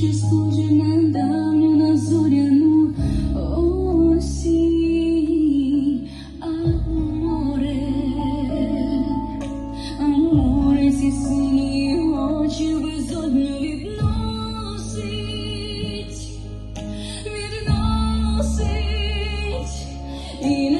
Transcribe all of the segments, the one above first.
ще схоже на давню на зоряну осінь. а море, а море зі сині очі безодню відносить, відносить. І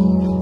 Oh.